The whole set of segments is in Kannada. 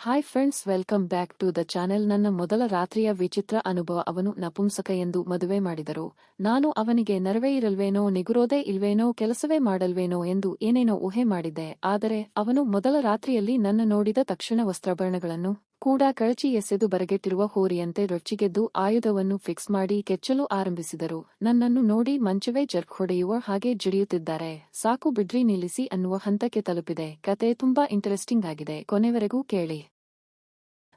Hi friends welcome back to the channel ನನ್ನ ಮೊದಲ ರಾತ್ರಿಯ ವಿಚಿತ್ರ ಅನುಭವ ಅವನು ನಪುಂಸಕ ಎಂದು ಮದುವೆ ಮಾಡಿದರು. ನಾನು ಅವನಿಗೆ ನರವೇ ಇರಲ್ವೇನೋ, ನಿಗುರೋದೇ ಇಲ್ವೇನೋ, ಕೆಲಸವೇ ಮಾಡಲ್ವೇನೋ ಎಂದು ಏನೇನೋ ಊಹೆ ಮಾಡಿದ್ದೆ. ಆದರೆ ಅವನು ಮೊದಲ ರಾತ್ರಿಯಲ್ಲಿ ನನ್ನ ನೋಡಿದ ತಕ್ಷಣ ವಸ್ತ್ರಾಭರಣಗಳನ್ನು ಕೂಡ ಕಳಚಿ ಎಸೆದು ಬರಗೆಟ್ಟಿರುವ ಹೋರಿಯಂತೆ ರೊಚ್ಚಿಗೆದ್ದು ಆಯುಧವನ್ನು ಫಿಕ್ಸ್ ಮಾಡಿ ಕೆಚ್ಚಲು ಆರಂಭಿಸಿದರು. ನನ್ನನ್ನು ನೋಡಿ ಮಂಚವೇ ಜರ್ಕ್ ಹೊಡೆಯುವ ಹಾಗೆ ಜಿಡಿಯುತ್ತಿದ್ದಾರೆ. ಸಾಕು ಬಿಡ್ರಿ ನಿಲ್ಲಿಸಿ ಅನ್ನುವ ಹಂತಕ್ಕೆ ತಲುಪಿದೆ. ಕತೆ ತುಂಬಾ ಇಂಟರೆಸ್ಟಿಂಗ್ ಆಗಿದೆ. ಕೊನೆವರೆಗೂ ಕೇಳಿ.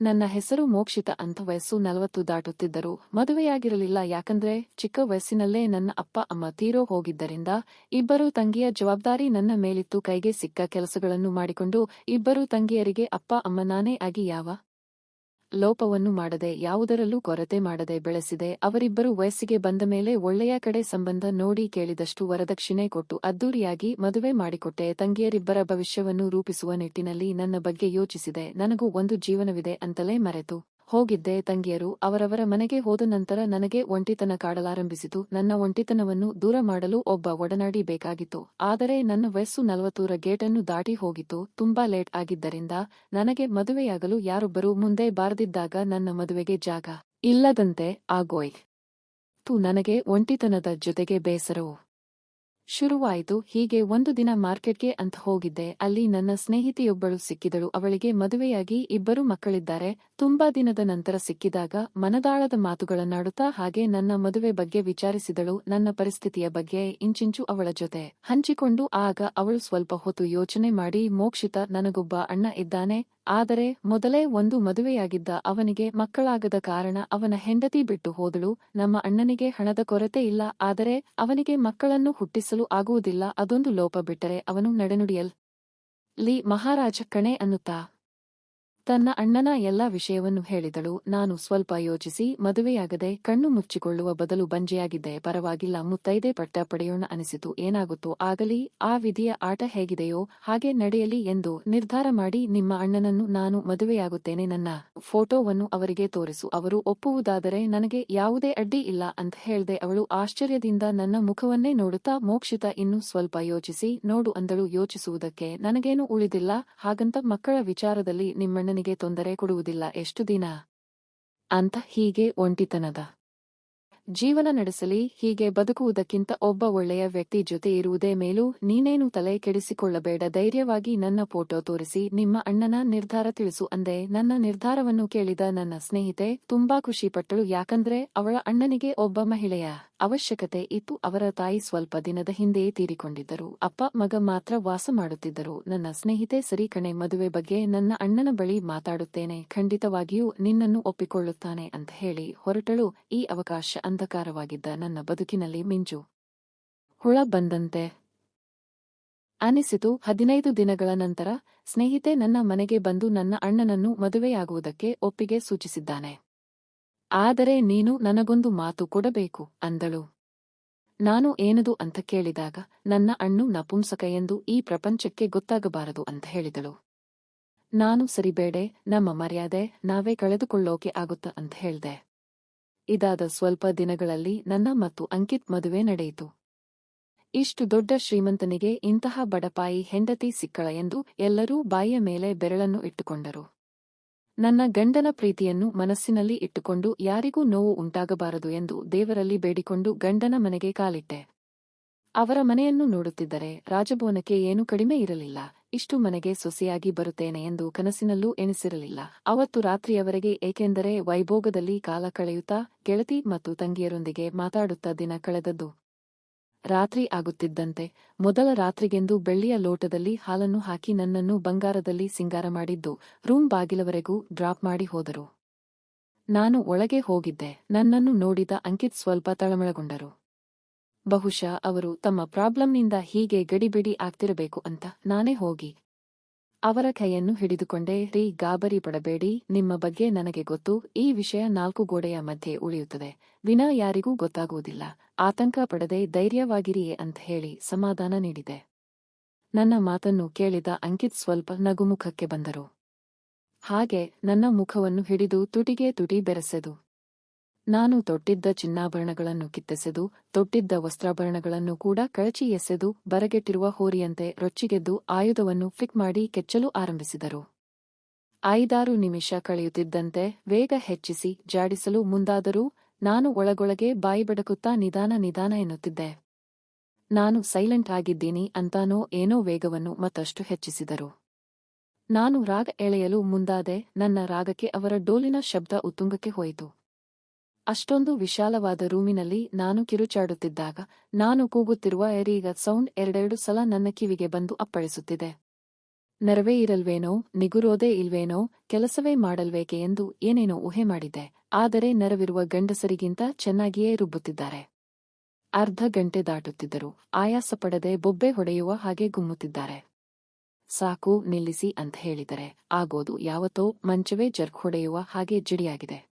ನನ್ನ ಹೆಸರು ಮೋಕ್ಷಿತ ಅಂತ ವಯಸ್ಸು ನಲವತ್ತು ದಾಟುತ್ತಿದ್ದರು ಮದುವೆಯಾಗಿರಲಿಲ್ಲ. ಯಾಕಂದ್ರೆ ಚಿಕ್ಕ ವಯಸ್ಸಿನಲ್ಲೇ ನನ್ನ ಅಪ್ಪ, ಅಮ್ಮ ತೀರೋ ಹೋಗಿದ್ದರಿಂದ ಇಬ್ಬರು ತಂಗಿಯ ಜವಾಬ್ದಾರಿ ನನ್ನ ಮೇಲಿತ್ತು. ಕೈಗೆ ಸಿಕ್ಕ ಕೆಲಸಗಳನ್ನು ಮಾಡಿಕೊಂಡು ಇಬ್ಬರು ತಂಗಿಯರಿಗೆ, ಅಪ್ಪ, ಅಮ್ಮ ನಾನೇ ಆಗಿ ಯಾವ ಲೋಪವನ್ನು ಮಾಡದೆ ಯಾವುದರಲ್ಲೂ ಕೊರತೆ ಮಾಡದೆ ಬೆಳೆಸಿದೆ. ಅವರಿಬ್ಬರು ವಯಸ್ಸಿಗೆ ಬಂದ ಮೇಲೆ ಒಳ್ಳೆಯ ಕಡೆ ಸಂಬಂಧ ನೋಡಿ ಕೇಳಿದಷ್ಟು ವರದಕ್ಷಿಣೆ ಕೊಟ್ಟು ಅದ್ದೂರಿಯಾಗಿ ಮದುವೆ ಮಾಡಿಕೊಟ್ಟೆ. ತಂಗಿಯರಿಬ್ಬರ ಭವಿಷ್ಯವನ್ನು ರೂಪಿಸುವ ನಿಟ್ಟಿನಲ್ಲಿ ನನ್ನ ಬಗ್ಗೆ ಯೋಚಿಸಿದೆ. ನನಗೂ ಒಂದು ಜೀವನವಿದೆ ಅಂತಲೇ ಮರೆತು. ಹೋಗಿದ್ದೆ ತಂಗಿಯರು, ಅವರವರ ಮನೆಗೆ ಹೋದ ನಂತರ ನನಗೆ ಒಂಟಿತನ ಕಾಡಲಾರಂಭಿಸಿತು. ನನ್ನ ಒಂಟಿತನವನ್ನು ದೂರ ಮಾಡಲು ಒಬ್ಬ ಒಡನಾಡಿ ಬೇಕಾಗಿತ್ತು. ಆದರೆ ನನ್ನ ವಯಸ್ಸು ನಲವತ್ತೂರ ಗೇಟನ್ನು ದಾಟಿ ಹೋಗಿತ್ತು. ತುಂಬಾ ಲೇಟ್ ಆಗಿದ್ದರಿಂದ ನನಗೆ ಮದುವೆಯಾಗಲು ಯಾರೊಬ್ಬರೂ ಮುಂದೆ ಬಾರದಿದ್ದಾಗ ನನ್ನ ಮದುವೆಗೆ ಜಾಗ ಇಲ್ಲದಂತೆ ಆಗೋಯ್. ತು ನನಗೆ ಒಂಟಿತನದ ಜೊತೆಗೆ ಬೇಸರವು. ಶುರುವಾಯಿತು. ಹೀಗೆ ಒಂದು ದಿನ ಮಾರ್ಕೆಟ್ಗೆ ಅಂತ ಹೋಗಿದ್ದೆ. ಅಲ್ಲಿ ನನ್ನ ಸ್ನೇಹಿತೆಯೊಬ್ಬಳು ಸಿಕ್ಕಿದಳು. ಅವಳಿಗೆ ಮದುವೆಯಾಗಿ ಇಬ್ಬರು ಮಕ್ಕಳಿದ್ದಾರೆ. ತುಂಬಾ ದಿನದ ನಂತರ ಸಿಕ್ಕಿದಾಗ ಮನದಾಳದ ಮಾತುಗಳನ್ನಾಡುತ್ತಾ ಹಾಗೆ ನನ್ನ ಮದುವೆ ಬಗ್ಗೆ ವಿಚಾರಿಸಿದಳು. ನನ್ನ ಪರಿಸ್ಥಿತಿಯ ಬಗ್ಗೆ ಇಂಚಿಂಚು ಅವಳ ಜೊತೆ ಹಂಚಿಕೊಂಡು ಆಗ ಅವಳು ಸ್ವಲ್ಪ ಹೊತ್ತು ಯೋಚನೆ ಮಾಡಿ, ಮೋಕ್ಷಿತ ನನಗೊಬ್ಬ ಅಣ್ಣ ಇದ್ದಾನೆ. ಆದರೆ ಮೊದಲೇ ಒಂದು ಮದುವೆಯಾಗಿದ್ದ ಅವನಿಗೆ ಮಕ್ಕಳಾಗದ ಕಾರಣ ಅವನ ಹೆಂಡತಿ ಬಿಟ್ಟು ಹೋದಳು. ನಮ್ಮ ಅಣ್ಣನಿಗೆ ಹಣದ ಕೊರತೆ ಇಲ್ಲ. ಆದರೆ ಅವನಿಗೆ ಮಕ್ಕಳನ್ನು ಹುಟ್ಟಿಸಲು ಆಗುವುದಿಲ್ಲ ಅದೊಂದು ಲೋಪ ಬಿಟ್ಟರೆ ಅವನು ನಡೆನುಡಿಯಲ್. ಲಿ ಮಹಾರಾಜ ಕಣೆ ಅನ್ನುತ್ತಾ? ತನ್ನ ಅಣ್ಣನ ಎಲ್ಲಾ ವಿಷಯವನ್ನು ಹೇಳಿದಳು. ನಾನು ಸ್ವಲ್ಪ ಯೋಚಿಸಿ, ಮದುವೆಯಾಗದೆ ಕಣ್ಣು ಮುಚ್ಚಿಕೊಳ್ಳುವ ಬದಲು ಬಂಜೆಯಾಗಿದ್ದೆ. ಪರವಾಗಿಲ್ಲ, ಮುತ್ತೈದೆ ಪಟ್ಟ ಪಡೆಯೋಣ ಅನಿಸಿತು. ಏನಾಗುತ್ತೋ ಆಗಲಿ, ಆ ವಿಧಿಯ ಆಟ ಹೇಗಿದೆಯೋ ಹಾಗೆ ನಡೆಯಲಿ ಎಂದು ನಿರ್ಧಾರ ಮಾಡಿ ನಿಮ್ಮ ಅಣ್ಣನನ್ನು ನಾನು ಮದುವೆಯಾಗುತ್ತೇನೆ. ನನ್ನ ಫೋಟೋವನ್ನು ಅವರಿಗೆ ತೋರಿಸು. ಅವರು ಒಪ್ಪುವುದಾದರೆ ನನಗೆ ಯಾವುದೇ ಅಡ್ಡಿ ಇಲ್ಲ ಅಂತ ಹೇಳ್ದೆ. ಅವಳು ಆಶ್ಚರ್ಯದಿಂದ ನನ್ನ ಮುಖವನ್ನೇ ನೋಡುತ್ತಾ ಮೋಕ್ಷಿತ, ಇನ್ನು ಸ್ವಲ್ಪ ಯೋಚಿಸಿ, ನೋಡು ಅಂದಳು. ಯೋಚಿಸುವುದಕ್ಕೆ ನನಗೇನು ಉಳಿದಿಲ್ಲ. ಹಾಗಂತ ಮಕ್ಕಳ ವಿಚಾರದಲ್ಲಿ ನಿಮ್ಮಣ್ಣನಿಗೆ ತೊಂದರೆ ಕೊಡುವುದಿಲ್ಲ. ಎಷ್ಟು ದಿನ? ಅಂತ ಹೀಗೆ ಒಂಟಿತನದ. ಜೀವನ ನಡೆಸಲಿ, ಹೀಗೆ ಬದುಕುವುದಕ್ಕಿಂತ ಒಬ್ಬ ಒಳ್ಳೆಯ ವ್ಯಕ್ತಿ ಜೊತೆ ಇರುವುದೇ ಮೇಲೂ. ನೀನೇನು ತಲೆ ಕೆಡಿಸಿಕೊಳ್ಳಬೇಡ. ಧೈರ್ಯವಾಗಿ ನನ್ನ ಫೋಟೋ ತೋರಿಸಿ, ನಿಮ್ಮ ಅಣ್ಣನ ನಿರ್ಧಾರ ತಿಳಿಸು ಅಂದೆ. ನನ್ನ ನಿರ್ಧಾರವನ್ನು ಕೇಳಿದ ನನ್ನ ಸ್ನೇಹಿತೆ, ತುಂಬಾ ಖುಷಿಪಟ್ಟಳು. ಯಾಕಂದ್ರೆ ಅವಳ ಅಣ್ಣನಿಗೆ ಒಬ್ಬ ಮಹಿಳೆಯ ಅವಶ್ಯಕತೆ ಇತ್ತು. ಅವರ ತಾಯಿ ಸ್ವಲ್ಪ ದಿನದ ಹಿಂದೆಯೇ ತೀರಿಕೊಂಡಿದ್ದರು. ಅಪ್ಪ, ಮಗ ಮಾತ್ರ ವಾಸ ಮಾಡುತ್ತಿದ್ದರು. ನನ್ನ ಸ್ನೇಹಿತೆ ಸರಿ ಕಣೆ, ಮದುವೆ ಬಗ್ಗೆ ನನ್ನ ಅಣ್ಣನ ಬಳಿ ಮಾತಾಡುತ್ತೇನೆ. ಖಂಡಿತವಾಗಿಯೂ ನಿನ್ನನ್ನು ಒಪ್ಪಿಕೊಳ್ಳುತ್ತಾನೆ ಅಂತ ಹೇಳಿ ಹೊರಟಳು. ಈ ಅವಕಾಶ ಅಂಧಕಾರವಾಗಿದ್ದ ನನ್ನ ಬದುಕಿನಲ್ಲಿ ಮಿಂಚು. ಹುಳ ಬಂದಂತೆ ಅನಿಸಿತು. ಹದಿನೈದು ದಿನಗಳ ನಂತರ ಸ್ನೇಹಿತೆ ನನ್ನ ಮನೆಗೆ ಬಂದು ನನ್ನ ಅಣ್ಣನನ್ನು ಮದುವೆಯಾಗುವುದಕ್ಕೆ ಒಪ್ಪಿಗೆ ಸೂಚಿಸಿದ್ದಾನೆ. ಆದರೆ ನೀನು ನನಗೊಂದು ಮಾತು ಕೊಡಬೇಕು ಅಂದಳು. ನಾನು ಏನದು ಅಂತ ಕೇಳಿದಾಗ, ನನ್ನ ಅಣ್ಣು ನಪುಂಸಕ ಎಂದು ಈ ಪ್ರಪಂಚಕ್ಕೆ ಗೊತ್ತಾಗಬಾರದು ಅಂತ ಹೇಳಿದಳು. ನಾನು ಸರಿಬೇಡೆ ನಮ್ಮ ಮರ್ಯಾದೆ, ನಾವೇ ಕಳೆದುಕೊಳ್ಳೋಕೆ ಆಗುತ್ತ ಅಂತ ಹೇಳ್ದೆ. ಇದಾದ ಸ್ವಲ್ಪ ದಿನಗಳಲ್ಲಿ ನನ್ನ ಮತ್ತು ಅಂಕಿತ್ ಮದುವೆ ನಡೆಯಿತು. ಇಷ್ಟು ದೊಡ್ಡ ಶ್ರೀಮಂತನಿಗೆ ಇಂತಹ ಬಡಪಾಯಿ ಹೆಂಡತಿ ಸಿಕ್ಕಳ ಎಂದು ಎಲ್ಲರೂ ಬಾಯಿಯ ಮೇಲೆ ಬೆರಳನ್ನು ಇಟ್ಟುಕೊಂಡರು. ನನ್ನ ಗಂಡನ ಪ್ರೀತಿಯನ್ನು ಮನಸ್ಸಿನಲ್ಲಿ ಇಟ್ಟುಕೊಂಡು ಯಾರಿಗೂ ನೋವು ಉಂಟಾಗಬಾರದು ಎಂದು ದೇವರಲ್ಲಿ ಬೇಡಿಕೊಂಡು ಗಂಡನ ಮನೆಗೆ ಕಾಲಿಟ್ಟೆ. ಅವರ ಮನೆಯನ್ನು ನೋಡುತ್ತಿದ್ದರೆ ರಾಜಭವನಕ್ಕೆ ಏನೂ ಕಡಿಮೆ ಇರಲಿಲ್ಲ. ಇಷ್ಟು ಮನೆಗೆ ಸೊಸೆಯಾಗಿ ಬರುತ್ತೇನೆ ಎಂದು ಕನಸಿನಲ್ಲೂ ಎಣಿಸಿರಲಿಲ್ಲ ಅವತ್ತು ರಾತ್ರಿಯವರೆಗೆ ಏಕೆಂದರೆ ವೈಭೋಗದಲ್ಲಿ ಕಾಲ ಕಳೆಯುತ್ತಾ ಗೆಳತಿ ಮತ್ತು ತಂಗಿಯರೊಂದಿಗೆ ಮಾತಾಡುತ್ತಾ ದಿನ ಕಳೆದದ್ದು. ರಾತ್ರಿ ಆಗುತ್ತಿದ್ದಂತೆ ಮೊದಲ ರಾತ್ರಿಗೆಂದು ಬೆಳ್ಳಿಯ ಲೋಟದಲ್ಲಿ ಹಾಲನ್ನು ಹಾಕಿ ನನ್ನನ್ನು ಬಂಗಾರದಲ್ಲಿ ಸಿಂಗಾರ ಮಾಡಿದ್ದು ರೂಮ್ ಬಾಗಿಲವರೆಗೂ ಡ್ರಾಪ್ ಮಾಡಿ ಹೋದರು. ನಾನು ಒಳಗೆ ಹೋಗಿದ್ದೆ. ನನ್ನನ್ನು ನೋಡಿದ ಅಂಕಿತ್ ಸ್ವಲ್ಪ ತಳಮಳಗೊಂಡರು. ಬಹುಶಃ ಅವರು ತಮ್ಮ ಪ್ರಾಬ್ಲಮ್ನಿಂದ ಹೀಗೆ ಗಡಿಬಿಡಿ ಆಗ್ತಿರಬೇಕು ಅಂತ ನಾನೇ ಹೋಗಿ ಅವರ ಕೈಯನ್ನು ಹಿಡಿದುಕೊಂಡೇ, ರೀ, ಗಾಬರಿ ಪಡಬೇಡಿ, ನಿಮ್ಮ ಬಗ್ಗೆ ನನಗೆ ಗೊತ್ತು, ಈ ವಿಷಯ ನಾಲ್ಕು ಗೋಡೆಯ ಮಧ್ಯೆ ಉಳಿಯುತ್ತದೆ, ವಿನಾ ಯಾರಿಗೂ ಗೊತ್ತಾಗುವುದಿಲ್ಲ, ಆತಂಕ ಪಡದೆ ಧೈರ್ಯವಾಗಿರಿಯೇ ಅಂತ ಹೇಳಿ ಸಮಾಧಾನ ನೀಡಿದೆ. ನನ್ನ ಮಾತನ್ನು ಕೇಳಿದ ಅಂಕಿತ್ ಸ್ವಲ್ಪ ನಗುಮುಖಕ್ಕೆ ಬಂದರು. ಹಾಗೆ ನನ್ನ ಮುಖವನ್ನು ಹಿಡಿದು ತುಟಿಗೆ ತುಟಿ ಬೆರೆಸೆದು ನಾನು ತೊಟ್ಟಿದ್ದ ಚಿನ್ನಾಭರಣಗಳನ್ನು ಕಿತ್ತೆಸೆದು, ತೊಟ್ಟಿದ್ದ ವಸ್ತ್ರಾಭರಣಗಳನ್ನು ಕೂಡ ಕಳಚಿ ಎಸೆದು, ಬರಗೆಟ್ಟಿರುವ ಹೋರಿಯಂತೆ ರೊಚ್ಚಿಗೆದ್ದು ಆಯುಧವನ್ನು ಫಿಕ್ ಮಾಡಿ ಕೆಚ್ಚಲು ಆರಂಭಿಸಿದರು. ಐದಾರು ನಿಮಿಷ ಕಳೆಯುತ್ತಿದ್ದಂತೆ ವೇಗ ಹೆಚ್ಚಿಸಿ ಜಾಡಿಸಲು ಮುಂದಾದರೂ ನಾನು ಒಳಗೊಳಗೆ ಬಾಯಿ ಬಡಕುತ್ತಾ ನಿಧಾನ ನಿಧಾನ ಎನ್ನುತ್ತಿದ್ದೆ. ನಾನು ಸೈಲೆಂಟ್ ಆಗಿದ್ದೀನಿ ಅಂತಾನೋ ಏನೋ ವೇಗವನ್ನು ಮತ್ತಷ್ಟು ಹೆಚ್ಚಿಸಿದರು. ನಾನು ರಾಗ ಎಳೆಯಲು ಮುಂದಾದೆ ನನ್ನ ರಾಗಕ್ಕೆ ಅವರ ಡೋಲಿನ ಶಬ್ದ ಉತ್ತುಂಗಕ್ಕೆ ಹೋಯಿತು. ಅಷ್ಟೊಂದು ವಿಶಾಲವಾದ ರೂಮಿನಲ್ಲಿ ನಾನು ಕಿರುಚಾಡುತ್ತಿದ್ದಾಗ ನಾನು ಕೂಗುತ್ತಿರುವ ಎರೀಗ ಸೌಂಡ್ ಎರಡೆರಡು ಸಲ ನನ್ನ ಕಿವಿಗೆ ಬಂದು ಅಪ್ಪಳಿಸುತ್ತಿದೆ. ನರವೇ ಇರಲ್ವೇನೋ, ನಿಗುರೋದೇ ಇಲ್ವೇನೋ, ಕೆಲಸವೇ ಮಾಡಲ್ವೇಕೆ ಎಂದು ಏನೇನೋ ಊಹೆ ಮಾಡಿದ್ದೆ ಆದರೆ ನರವಿರುವ ಗಂಡಸರಿಗಿಂತ ಚೆನ್ನಾಗಿಯೇ ರುಬ್ಬುತ್ತಿದ್ದಾರೆ. ಅರ್ಧ ಗಂಟೆ ದಾಟುತ್ತಿದ್ದರು, ಆಯಾಸ ಪಡದೆ ಬೊಬ್ಬೆ ಹೊಡೆಯುವ ಹಾಗೆ ಗುಮ್ಮುತ್ತಿದ್ದಾರೆ. ಸಾಕು ನಿಲ್ಲಿಸಿ ಅಂತ ಹೇಳಿದರೆ, ಆಗೋದು ಯಾವತ್ತೋ ಮಂಚವೇ ಜರ್ಕ್ ಹೊಡೆಯುವ ಹಾಗೆ ಜಿಡಿಯಾಗಿದೆ.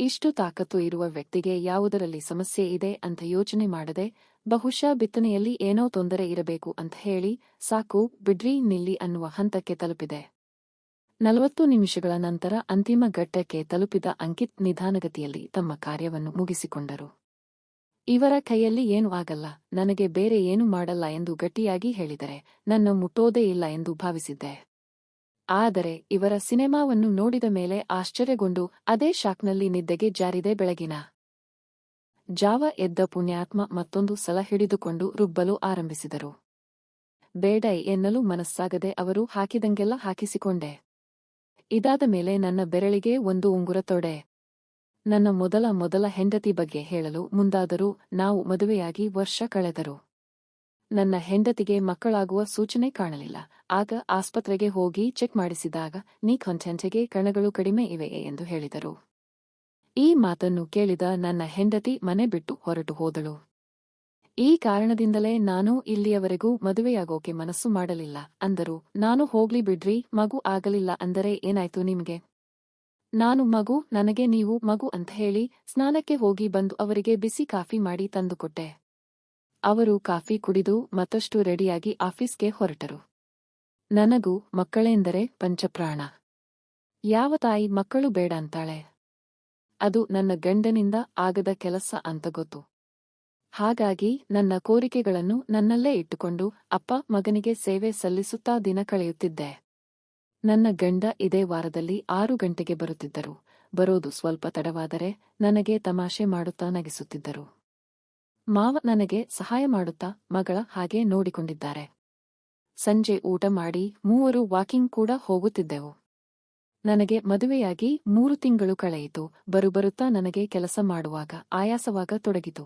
ಇಷ್ಟು ತಾಕತ್ತು ಇರುವ ವ್ಯಕ್ತಿಗೆ ಯಾವುದರಲ್ಲಿ ಸಮಸ್ಯೆ ಇದೆ ಅಂತ ಯೋಚನೆ ಮಾಡದೆ, ಬಹುಶಃ ಬಿತ್ತನೆಯಲ್ಲಿ ಏನೋ ತೊಂದರೆ ಇರಬೇಕು ಅಂತ ಹೇಳಿ, ಸಾಕು, ಬಿಡ್ರಿ, ನಿಲ್ಲಿ ಅನ್ನುವ ಹಂತಕ್ಕೆ ತಲುಪಿದೆ. ನಲವತ್ತು ನಿಮಿಷಗಳ ನಂತರ ಅಂತಿಮ ಘಟ್ಟಕ್ಕೆ ತಲುಪಿದ ಅಂಕಿತ್ ನಿಧಾನಗತಿಯಲ್ಲಿ ತಮ್ಮ ಕಾರ್ಯವನ್ನು ಮುಗಿಸಿಕೊಂಡರು. ಇವರ ಕೈಯಲ್ಲಿ ಏನೂ ಆಗಲ್ಲ, ನನಗೆ ಬೇರೆ ಏನು ಮಾಡಲ್ಲ ಎಂದು ಗಟ್ಟಿಯಾಗಿ ಹೇಳಿದರೆ, ನನ್ನ ಮುಟ್ಟೋದೇ ಇಲ್ಲ ಎಂದು ಭಾವಿಸಿದ್ದೆ. ಆದರೆ ಇವರ ಸಿನೆಮಾವನ್ನು ನೋಡಿದ ಮೇಲೆ ಆಶ್ಚರ್ಯಗೊಂಡು ಅದೇ ಶಾಕ್ನಲ್ಲಿ ನಿದ್ದೆಗೆ ಜಾರಿದೆ ಬೆಳಗಿನ. ಜಾವ ಎದ್ದ ಪುಣ್ಯಾತ್ಮ ಮತ್ತೊಂದು ಸಲ ಹಿಡಿದುಕೊಂಡು ರುಬ್ಬಲು ಆರಂಭಿಸಿದರು. ಬೇಡ ಎನ್ನಲು ಮನಸ್ಸಾಗದೆ ಅವರು ಹಾಕಿದಂಗೆಲ್ಲ ಹಾಕಿಸಿಕೊಂಡೆ. ಇದಾದ ಮೇಲೆ ನನ್ನ ಬೆರಳಿಗೆ ಒಂದು ಉಂಗುರ ತೊಡೆ. ನನ್ನ ಮೊದಲ ಮೊದಲ ಹೆಂಡತಿ ಬಗ್ಗೆ ಹೇಳಲು ಮುಂದಾದರೂ ನಾವು ಮದುವೆಯಾಗಿ ವರ್ಷ ಕಳೆದರು. ನನ್ನ ಹೆಂಡತಿಗೆ ಮಕ್ಕಳಾಗುವ ಸೂಚನೆ ಕಾಣಲಿಲ್ಲ. ಆಗ ಆಸ್ಪತ್ರೆಗೆ ಹೋಗಿ ಚೆಕ್ ಮಾಡಿಸಿದಾಗ ನೀ ಕಂಟೆಂಟೆಗೆ ಕಣಗಳು ಕಡಿಮೆ ಇವೆಯೇ ಎಂದು ಹೇಳಿದರು. ಈ ಮಾತನ್ನು ಕೇಳಿದ ನನ್ನ ಹೆಂಡತಿ ಮನೆ ಬಿಟ್ಟು ಹೊರಟು ಹೋದಳು. ಈ ಕಾರಣದಿಂದಲೇ ನಾನು ಇಲ್ಲಿಯವರೆಗೂ ಮದುವೆಯಾಗೋಕೆ ಮನಸ್ಸು ಮಾಡಲಿಲ್ಲ. ಅಂದರು, ನಾನು ಹೋಗ್ಲಿ ಬಿಡ್ರಿ, ಮಗು ಆಗಲಿಲ್ಲ ಅಂದರೆ ಏನಾಯ್ತು ನಿಮಗೆ? ನಾನು ಮಗು, ನನಗೆ ನೀವು ಮಗು ಅಂತ ಹೇಳಿ, ಸ್ನಾನಕ್ಕೆ ಹೋಗಿ ಬಂದು ಅವರಿಗೆ ಬಿಸಿ ಕಾಫಿ ಮಾಡಿ ತಂದುಕೊಟ್ಟೆ ಅವರು ಕಾಫಿ ಕುಡಿದು ಮತ್ತಷ್ಟು ರೆಡಿಯಾಗಿ ಆಫೀಸ್ಗೆ ಹೊರಟರು. ನನಗೂ ಮಕ್ಕಳೆಂದರೆ ಪಂಚಪ್ರಾಣ. ಯಾವ ತಾಯಿ ಮಕ್ಕಳು ಬೇಡ ಅಂತಾಳೆ? ಅದು ನನ್ನ ಗಂಡನಿಂದ ಆಗದ ಕೆಲಸ ಅಂತ ಗೊತ್ತು. ಹಾಗಾಗಿ ನನ್ನ ಕೋರಿಕೆಗಳನ್ನು ನನ್ನಲ್ಲೇ ಇಟ್ಟುಕೊಂಡು ಅಪ್ಪ ಮಗನಿಗೆ ಸೇವೆ ಸಲ್ಲಿಸುತ್ತಾ ದಿನ ಕಳೆಯುತ್ತಿದ್ದೆ. ನನ್ನ ಗಂಡ ಇದೇ ವಾರದಲ್ಲಿ ಆರು ಗಂಟೆಗೆ ಬರುತ್ತಿದ್ದರು. ಬರೋದು ಸ್ವಲ್ಪ ತಡವಾದರೆ ನನಗೆ ತಮಾಷೆ ಮಾಡುತ್ತಾ ನಗಿಸುತ್ತಿದ್ದರು. ಮಾವ ನನಗೆ ಸಹಾಯ ಮಾಡುತ್ತಾ ಮಗಳ ಹಾಗೆ ನೋಡಿಕೊಂಡಿದ್ದಾರೆ. ಸಂಜೆ ಊಟ ಮಾಡಿ ಮೂವರು ವಾಕಿಂಗ್ ಕೂಡ ಹೋಗುತ್ತಿದ್ದೆವು. ನನಗೆ ಮದುವೆಯಾಗಿ ಮೂರು ತಿಂಗಳು ಕಳೆಯಿತು. ಬರುಬರುತ್ತಾ ನನಗೆ ಕೆಲಸ ಮಾಡುವಾಗ ಆಯಾಸವಾಗ ತೊಡಗಿತು.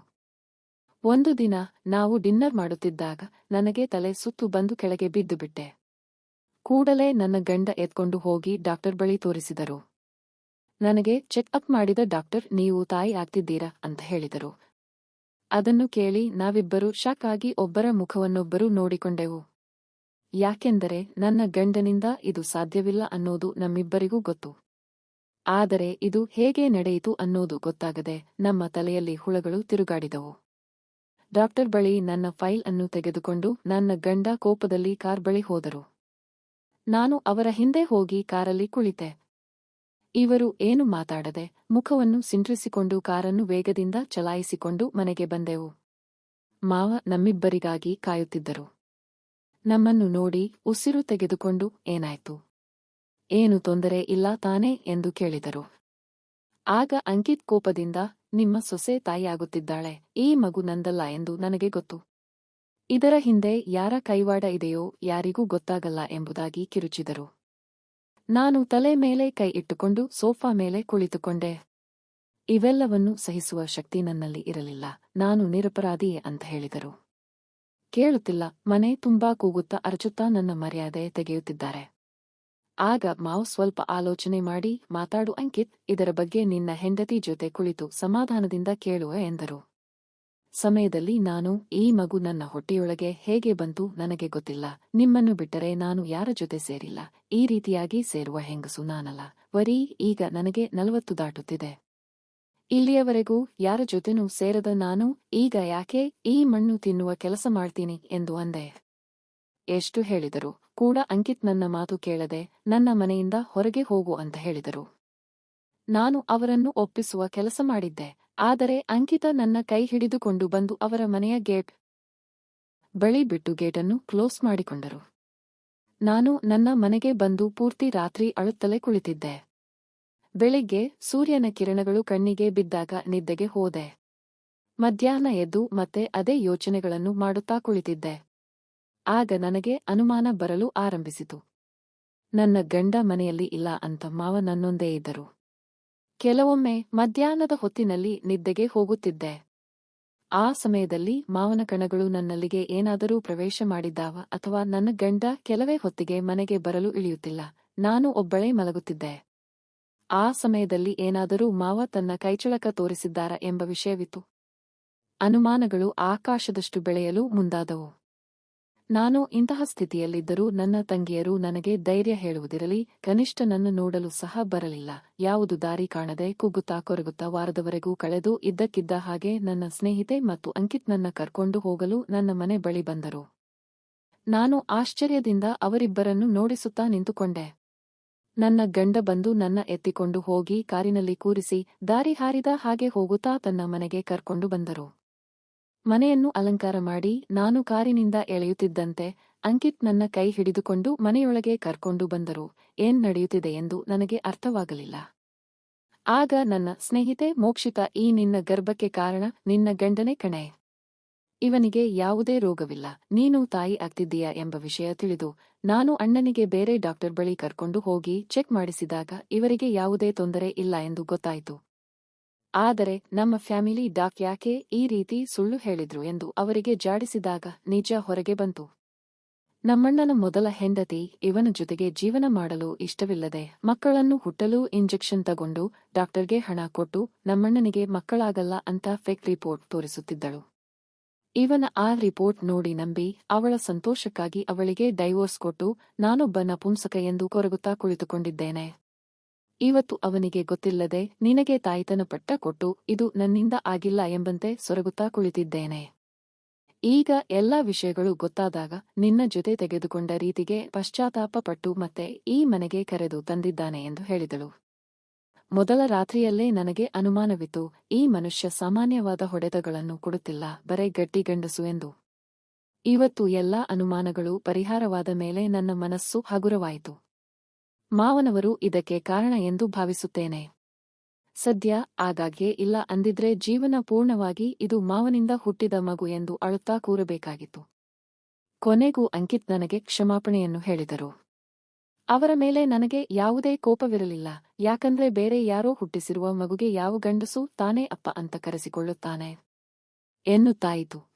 ಒಂದು ದಿನ ನಾವು ಡಿನ್ನರ್ ಮಾಡುತ್ತಿದ್ದಾಗ ನನಗೆ ತಲೆ ಸುತ್ತು ಬಂದು ಕೆಳಗೆ ಬಿದ್ದು ಬಿಟ್ಟೆ. ಕೂಡಲೇ ನನ್ನ ಗಂಡ ಎತ್ಕೊಂಡು ಹೋಗಿ ಡಾಕ್ಟರ್ ಬಳಿ ತೋರಿಸಿದರು. ನನಗೆ ಚೆಕ್ ಅಪ್ ಮಾಡಿದ ಡಾಕ್ಟರ್, ನೀವು ತಾಯಿ ಆಗ್ತಿದ್ದೀರಾ? ಅಂತ ಹೇಳಿದರು. ಅದನ್ನು ಕೇಳಿ ನಾವಿಬ್ಬರು ಶಾಕ್ ಆಗಿ ಒಬ್ಬರ ಮುಖವನ್ನೊಬ್ಬರು ನೋಡಿಕೊಂಡೆವು. ಯಾಕೆಂದರೆ ನನ್ನ ಗಂಡನಿಂದ ಇದು ಸಾಧ್ಯವಿಲ್ಲ ಅನ್ನೋದು ನಮ್ಮಿಬ್ಬರಿಗೂ ಗೊತ್ತು. ಆದರೆ ಇದು ಹೇಗೆ ನಡೆಯಿತು ಅನ್ನೋದು ಗೊತ್ತಾಗದೆ ನಮ್ಮ ತಲೆಯಲ್ಲಿ ಹುಳಗಳು ತಿರುಗಾಡಿದವು. ಡಾಕ್ಟರ್ ಬಳಿ ನನ್ನ ಫೈಲ್ ಅನ್ನು ತೆಗೆದುಕೊಂಡು ನನ್ನ ಗಂಡ ಕೋಪದಲ್ಲಿ ಕಾರ್ ಬಳಿ ಹೋದರು. ನಾನು ಅವರ ಹಿಂದೆ ಹೋಗಿ ಕಾರಲ್ಲಿ ಕುಳಿತೆ. ಇವರು ಏನು ಮಾತಾಡದೆ ಮುಖವನ್ನು ಸಿಂಟ್ರಿಸಿಕೊಂಡು ಕಾರನ್ನು ವೇಗದಿಂದ ಚಲಾಯಿಸಿಕೊಂಡು ಮನೆಗೆ ಬಂದೆವು. ಮಾವ ನಮ್ಮಿಬ್ಬರಿಗಾಗಿ ಕಾಯುತ್ತಿದ್ದರು. ನಮ್ಮನ್ನು ನೋಡಿ ಉಸಿರು ತೆಗೆದುಕೊಂಡು ಏನಾಯ್ತು? ಏನು ತೊಂದರೆ ಇಲ್ಲ ತಾನೇ ಎಂದು ಕೇಳಿದರು. ಆಗ ಅಂಕಿತ್ ಕೋಪದಿಂದ, ನಿಮ್ಮ ಸೊಸೆ ತಾಯಿಯಾಗುತ್ತಿದ್ದಾಳೆ ಈ ಮಗು ನಂದಲ್ಲ ಎಂದು ನನಗೆ ಗೊತ್ತು. ಇದರ ಹಿಂದೆ ಯಾರ ಕೈವಾಡ ಇದೆಯೋ ಯಾರಿಗೂ ಗೊತ್ತಾಗಲ್ಲ ಎಂಬುದಾಗಿ ಕಿರುಚಿದರು. ನಾನು ತಲೆ ಮೇಲೆ ಕೈ ಇಟ್ಟುಕೊಂಡು ಸೋಫಾ ಮೇಲೆ ಕುಳಿತುಕೊಂಡೆ. ಇವೆಲ್ಲವನ್ನು ಸಹಿಸುವ ಶಕ್ತಿ ನನ್ನಲ್ಲಿ ಇರಲಿಲ್ಲ. ನಾನು ನಿರಪರಾಧಿಯೇ ಅಂತ ಹೇಳಿದರು. ಕೇಳುತ್ತಿಲ್ಲ, ಮನೆ ತುಂಬಾ ಕೂಗುತ್ತಾ ಅರಚುತ್ತಾ ನನ್ನ ಮರ್ಯಾದೆ ತೆಗೆಯುತ್ತಿದ್ದಾರೆ. ಆಗ ಮಾವು ಸ್ವಲ್ಪ ಆಲೋಚನೆ ಮಾಡಿ, ಮಾತಾಡು ಅಂಕಿತ್, ಇದರ ಬಗ್ಗೆ ನಿನ್ನ ಹೆಂಡತಿ ಜೊತೆ ಕುಳಿತು ಸಮಾಧಾನದಿಂದ ಕೇಳುವ ಎಂದರು. ಸಮಯದಲ್ಲಿ ನಾನು ಈ ಮಗು ನನ್ನ ಹೊಟ್ಟೆಯೊಳಗೆ ಹೇಗೆ ಬಂತು ನನಗೆ ಗೊತ್ತಿಲ್ಲ. ನಿಮ್ಮನ್ನು ಬಿಟ್ಟರೆ ನಾನು ಯಾರ ಜೊತೆ ಸೇರಿಲ್ಲ. ಈ ರೀತಿಯಾಗಿ ಸೇರುವ ಹೆಂಗಸು ನಾನಲ್ಲ. ವರಿ, ಈಗ ನನಗೆ ನಲವತ್ತು ದಾಟುತ್ತಿದೆ. ಇಲ್ಲಿಯವರೆಗೂ ಯಾರ ಜೊತೆನೂ ಸೇರದ ನಾನು ಈಗ ಯಾಕೆ ಈ ಮಣ್ಣು ತಿನ್ನುವ ಕೆಲಸ ಮಾಡ್ತೀನಿ ಎಂದು ಅಂದೆ. ಎಷ್ಟು ಹೇಳಿದರು. ಕೂಡ ಅಂಕಿತ್ ನನ್ನ ಮಾತು ಕೇಳದೆ, ನನ್ನ ಮನೆಯಿಂದ ಹೊರಗೆ ಹೋಗು ಅಂತ ಹೇಳಿದರು. ನಾನು ಅವರನ್ನು ಒಪ್ಪಿಸುವ ಕೆಲಸ ಮಾಡಿದ್ದೆ. ಆದರೆ ಅಂಕಿತ ನನ್ನ ಕೈ ಹಿಡಿದುಕೊಂಡು ಬಂದು ಅವರ ಮನೆಯ ಗೇಟ್ ಬಳಿ ಬಿಟ್ಟು ಗೇಟನ್ನು ಕ್ಲೋಸ್ ಮಾಡಿಕೊಂಡರು. ನಾನು ನನ್ನ ಮನೆಗೆ ಬಂದು ಪೂರ್ತಿ ರಾತ್ರಿ ಅಳುತ್ತಲೇ ಕುಳಿತಿದ್ದೆ. ಬೆಳಿಗ್ಗೆ ಸೂರ್ಯನ ಕಿರಣಗಳು ಕಣ್ಣಿಗೆ ಬಿದ್ದಾಗ ನಿದ್ದೆಗೆ ಹೋದೆ. ಮಧ್ಯಾಹ್ನ ಎದ್ದು ಮತ್ತೆ ಅದೇ ಯೋಚನೆಗಳನ್ನು ಮಾಡುತ್ತಾ ಕುಳಿತಿದ್ದೆ. ಆಗ ನನಗೆ ಅನುಮಾನ ಬರಲು ಆರಂಭಿಸಿತು. ನನ್ನ ಗಂಡ ಮನೆಯಲ್ಲಿ ಇಲ್ಲ ಅಂತ ಮಾವ ನನ್ನೊಂದೇ ಇದ್ದರು. ಕೆಲವೊಮ್ಮೆ ಮಧ್ಯಾಹ್ನದ ಹೊತ್ತಿನಲ್ಲಿ ನಿದ್ದೆಗೆ ಹೋಗುತ್ತಿದ್ದೆ. ಆ ಸಮಯದಲ್ಲಿ ಮಾವನ ಕಣಗಳು ನನ್ನಲ್ಲಿಗೆ ಏನಾದರೂ ಪ್ರವೇಶ ಮಾಡಿದ್ದಾವ ಅಥವಾ ನನ್ನ ಗಂಡ ಕೆಲವೇ ಹೊತ್ತಿಗೆ ಮನೆಗೆ ಬರಲು ಇಳಿಯುತ್ತಿಲ್ಲ. ನಾನು ಒಬ್ಬಳೇ ಮಲಗುತ್ತಿದ್ದೆ. ಆ ಸಮಯದಲ್ಲಿ ಏನಾದರೂ ಮಾವ ತನ್ನ ಕೈಚಳಕ ತೋರಿಸಿದ್ದಾರ ಎಂಬ ವಿಷಯವಿತ್ತು. ಅನುಮಾನಗಳು ಆಕಾಶದಷ್ಟು ಬೆಳೆಯಲು ಮುಂದಾದವು. ನಾನು ಇಂತಹ ಸ್ಥಿತಿಯಲ್ಲಿದ್ದರೂ ನನ್ನ ತಂಗಿಯರು ನನಗೆ ಧೈರ್ಯ ಹೇಳುವುದಿರಲಿ ಕನಿಷ್ಠ ನನ್ನ ನೋಡಲು ಸಹ ಬರಲಿಲ್ಲ. ಯಾವುದು ದಾರಿ ಕಾಣದೆ ಕುಗ್ಗುತ್ತಾ ಕೊರಗುತ್ತಾ ವಾರದವರೆಗೂ ಕಳೆದು ಇದ್ದಕ್ಕಿದ್ದ ಹಾಗೆ ನನ್ನ ಸ್ನೇಹಿತೆ ಮತ್ತು ಅಂಕಿತ್ ನನ್ನ ಕರ್ಕೊಂಡು ಹೋಗಲು ನನ್ನ ಮನೆ ಬಳಿ ಬಂದರು. ನಾನು ಆಶ್ಚರ್ಯದಿಂದ ಅವರಿಬ್ಬರನ್ನು ನೋಡಿಸುತ್ತಾ ನಿಂತುಕೊಂಡೆ. ನನ್ನ ಗಂಡ ಬಂದು ನನ್ನ ಎತ್ತಿಕೊಂಡು ಹೋಗಿ ಕಾರಿನಲ್ಲಿ ಕೂರಿಸಿ, ದಾರಿ ಹಾರಿದ ಹಾಗೆ ಹೋಗುತ್ತಾ ತನ್ನ ಮನೆಗೆ ಕರ್ಕೊಂಡು ಬಂದರು. ಮನೆಯನ್ನು ಅಲಂಕಾರ ಮಾಡಿ ನಾನು ಕಾರಿನಿಂದ ಎಳೆಯುತ್ತಿದ್ದಂತೆ ಅಂಕಿತ್ ನನ್ನ ಕೈ ಹಿಡಿದುಕೊಂಡು ಮನೆಯೊಳಗೆ ಕರ್ಕೊಂಡು ಬಂದರು. ಏನ್ ನಡೆಯುತ್ತಿದೆ ಎಂದು ನನಗೆ ಅರ್ಥವಾಗಲಿಲ್ಲ. ಆಗ ನನ್ನ ಸ್ನೇಹಿತೆ, ಮೋಕ್ಷಿತ, ಈ ನಿನ್ನ ಗರ್ಭಕ್ಕೆ ಕಾರಣ ನಿನ್ನ ಗಂಡನೆ ಕಣೆ. ಇವನಿಗೆ ಯಾವುದೇ ರೋಗವಿಲ್ಲ. ನೀನು ತಾಯಿ ಆಗ್ತಿದ್ದೀಯಾ ಎಂಬ ವಿಷಯ ತಿಳಿದು ನಾನು ಅಣ್ಣನಿಗೆ ಬೇರೆ ಡಾಕ್ಟರ್ ಬಳಿ ಕರ್ಕೊಂಡು ಹೋಗಿ ಚೆಕ್ ಮಾಡಿಸಿದಾಗ ಇವರಿಗೆ ಯಾವುದೇ ತೊಂದರೆ ಇಲ್ಲ ಎಂದು ಗೊತ್ತಾಯಿತು. ಆದರೆ ನಮ್ಮ ಫ್ಯಾಮಿಲಿ ಡಾಕ್ ಯಾಕೆ ಈ ರೀತಿ ಸುಳ್ಳು ಹೇಳಿದ್ರು ಎಂದು ಅವರಿಗೆ ಜಾಡಿಸಿದಾಗ ನಿಜ ಹೊರಗೆ ಬಂತು. ನಮ್ಮಣ್ಣನ ಮೊದಲ ಹೆಂಡತಿ ಇವನ ಜೊತೆಗೆ ಜೀವನ ಮಾಡಲು ಇಷ್ಟವಿಲ್ಲದೆ ಮಕ್ಕಳನ್ನು ಹುಟ್ಟಲು ಇಂಜೆಕ್ಷನ್ ತಗೊಂಡು ಡಾಕ್ಟರ್ಗೆ ಹಣ ಕೊಟ್ಟು ನಮ್ಮಣ್ಣನಿಗೆ ಮಕ್ಕಳಾಗಲ್ಲ ಅಂತ ಫೇಕ್ ರಿಪೋರ್ಟ್ ತೋರಿಸುತ್ತಿದ್ದಳು. ಇವನ ಆ ರಿಪೋರ್ಟ್ ನೋಡಿ ನಂಬಿ ಅವಳ ಸಂತೋಷಕ್ಕಾಗಿ ಅವಳಿಗೆ ಡೈವೋರ್ಸ್ ಕೊಟ್ಟು ನಾನೊಬ್ಬ ನಪುಂಸಕ ಎಂದು ಕೊರಗುತ್ತಾ ಕುಳಿತುಕೊಂಡಿದ್ದೇನೆ. ಇವತ್ತು ಅವನಿಗೆ ಗೊತ್ತಿಲ್ಲದೆ ನಿನಗೆ ತಾಯ್ತನ ಪಟ್ಟ ಕೊಟ್ಟು ಇದು ನನ್ನಿಂದ ಆಗಿಲ್ಲ ಎಂಬಂತೆ ಸೊರಗುತ್ತಾ ಕುಳಿತಿದ್ದೇನೆ. ಈಗ ಎಲ್ಲಾ ವಿಷಯಗಳು ಗೊತ್ತಾದಾಗ ನಿನ್ನ ಜೊತೆ ತೆಗೆದುಕೊಂಡ ರೀತಿಗೆ ಪಶ್ಚಾತ್ತಾಪ ಪಟ್ಟು ಮತ್ತೆ ಈ ಮನೆಗೆ ಕರೆದು ತಂದಿದ್ದಾನೆ ಎಂದು ಹೇಳಿದಳು. ಮೊದಲ ರಾತ್ರಿಯಲ್ಲೇ ನನಗೆ ಅನುಮಾನವಿತ್ತು, ಈ ಮನುಷ್ಯ ಸಾಮಾನ್ಯವಾದ ಹೊಡೆತಗಳನ್ನು ಕೊಡುತ್ತಿಲ್ಲ, ಬರೇ ಗಟ್ಟಿ ಗಂಡಸು ಎಂದು. ಇವತ್ತು ಎಲ್ಲಾ ಅನುಮಾನಗಳು ಪರಿಹಾರವಾದ ಮೇಲೆ ನನ್ನ ಮನಸ್ಸು ಹಗುರವಾಯಿತು. ಮಾವನವರು ಇದಕ್ಕೆ ಕಾರಣ ಎಂದು ಭಾವಿಸುತ್ತೇನೆ. ಸದ್ಯ ಆಗಾಗ್ಗೆ ಇಲ್ಲ ಅಂದಿದ್ರೆ ಜೀವನ ಪೂರ್ಣವಾಗಿ ಇದು ಮಾವನಿಂದ ಹುಟ್ಟಿದ ಮಗು ಎಂದು ಅಳುತ್ತಾ ಕೂರಬೇಕಾಗಿತ್ತು. ಕೊನೆಗೂ ಅಂಕಿತ್ ನನಗೆ ಕ್ಷಮಾಪಣೆಯನ್ನು ಹೇಳಿದರು. ಅವರ ಮೇಲೆ ನನಗೆ ಯಾವುದೇ ಕೋಪವಿರಲಿಲ್ಲ, ಯಾಕಂದ್ರೆ ಬೇರೆ ಯಾರೋ ಹುಟ್ಟಿಸಿರುವ ಮಗುಗೆ ಯಾವ ಗಂಡಸು ತಾನೇ ಅಪ್ಪ ಅಂತ ಕರೆಸಿಕೊಳ್ಳುತ್ತಾನೆ. ಎನ್ನುತ್ತಾಯಿತು.